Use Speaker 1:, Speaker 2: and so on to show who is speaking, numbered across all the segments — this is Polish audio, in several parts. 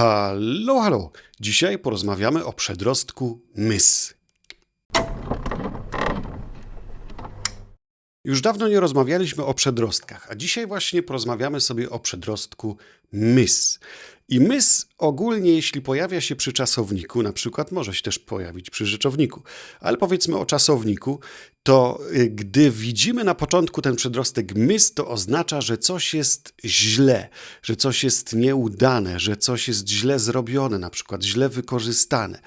Speaker 1: Halo, halo. Dzisiaj porozmawiamy o przedrostku mys. Już dawno nie rozmawialiśmy o przedrostkach, a dzisiaj właśnie porozmawiamy sobie o przedrostku mys. I mys ogólnie, jeśli pojawia się przy czasowniku, na przykład może się też pojawić przy rzeczowniku, ale powiedzmy o czasowniku, to y, gdy widzimy na początku ten przedrostek mys, to oznacza, że coś jest źle, że coś jest nieudane, że coś jest źle zrobione, na przykład źle wykorzystane.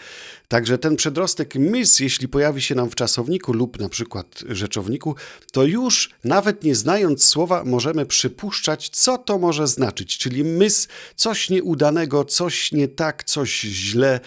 Speaker 1: Także ten przedrostek mys, jeśli pojawi się nam w czasowniku lub na przykład rzeczowniku, to już nawet nie znając słowa możemy przypuszczać, co to może znaczyć. Czyli mys, coś nieudanego, coś nie tak, coś źle,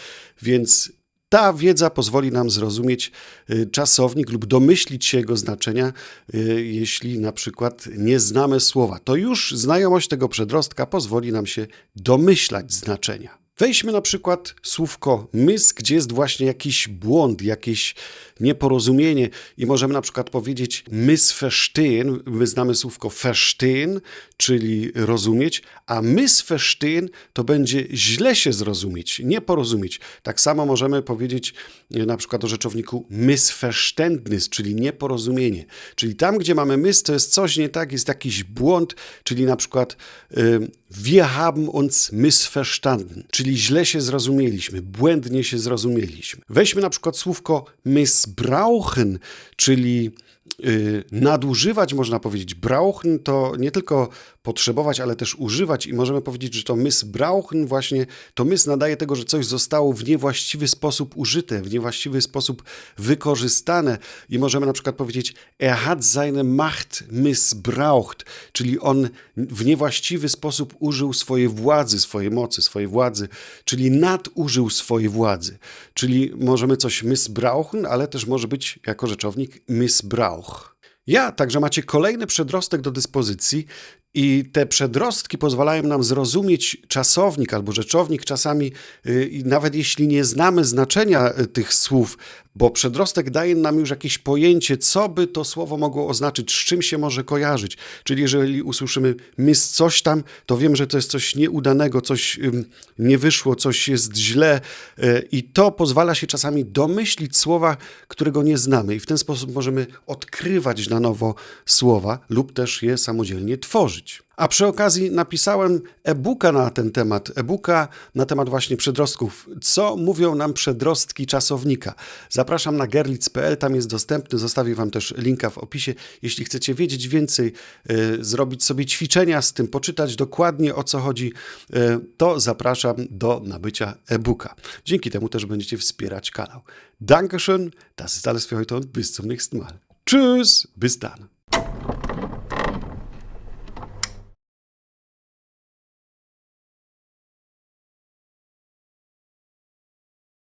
Speaker 1: więc ta wiedza pozwoli nam zrozumieć y, czasownik lub domyślić się jego znaczenia, y, jeśli na przykład nie znamy słowa. To już znajomość tego przedrostka pozwoli nam się domyślać znaczenia. Weźmy na przykład słówko mys, gdzie jest właśnie jakiś błąd, jakieś nieporozumienie i możemy na przykład powiedzieć missverstehen, my znamy słówko verstehen, czyli rozumieć, a missverstehen to będzie źle się zrozumieć, nie porozumieć. Tak samo możemy powiedzieć e, na przykład o rzeczowniku missverständnis, czyli nieporozumienie. Czyli tam, gdzie mamy mys, to jest coś nie tak, jest jakiś błąd, czyli na przykład y, wir haben uns missverstanden, czyli źle się zrozumieliśmy, błędnie się zrozumieliśmy. Weźmy na przykład słówko missbrauchen, czyli y, nadużywać, można powiedzieć. Brauchen to nie tylko potrzebować, ale też używać i możemy powiedzieć, że to missbrauchen właśnie, to mys nadaje tego, że coś zostało w niewłaściwy sposób użyte, w niewłaściwy sposób wykorzystane i możemy na przykład powiedzieć er hat seine Macht missbraucht, czyli on w niewłaściwy sposób użył swojej władzy, swojej mocy, swojej władzy, czyli nadużył swojej władzy. Czyli możemy coś missbrauchen, ale też może być jako rzeczownik missbrauch. Ja, także macie kolejny przedrostek do dyspozycji i te przedrostki pozwalają nam zrozumieć czasownik albo rzeczownik czasami, y, nawet jeśli nie znamy znaczenia y, tych słów, bo przedrostek daje nam już jakieś pojęcie, co by to słowo mogło oznaczyć, z czym się może kojarzyć. Czyli jeżeli usłyszymy mys coś tam, to wiem, że to jest coś nieudanego, coś nie wyszło, coś jest źle y, i to pozwala się czasami domyślić słowa, którego nie znamy i w ten sposób możemy odkrywać na nowo słowa lub też je samodzielnie tworzyć. A przy okazji napisałem e-booka na ten temat, e-booka na temat właśnie przedrostków. Co mówią nam przedrostki czasownika? Zapraszam na gerlitz.pl, tam jest dostępny, zostawię Wam też linka w opisie. Jeśli chcecie wiedzieć więcej, y, zrobić sobie ćwiczenia z tym, poczytać dokładnie o co chodzi, y, to zapraszam do nabycia e-booka. Dzięki temu też będziecie wspierać kanał. Dankeschön, das ist alles für heute und bis zum nächsten Mal. Tschüss, bis dann.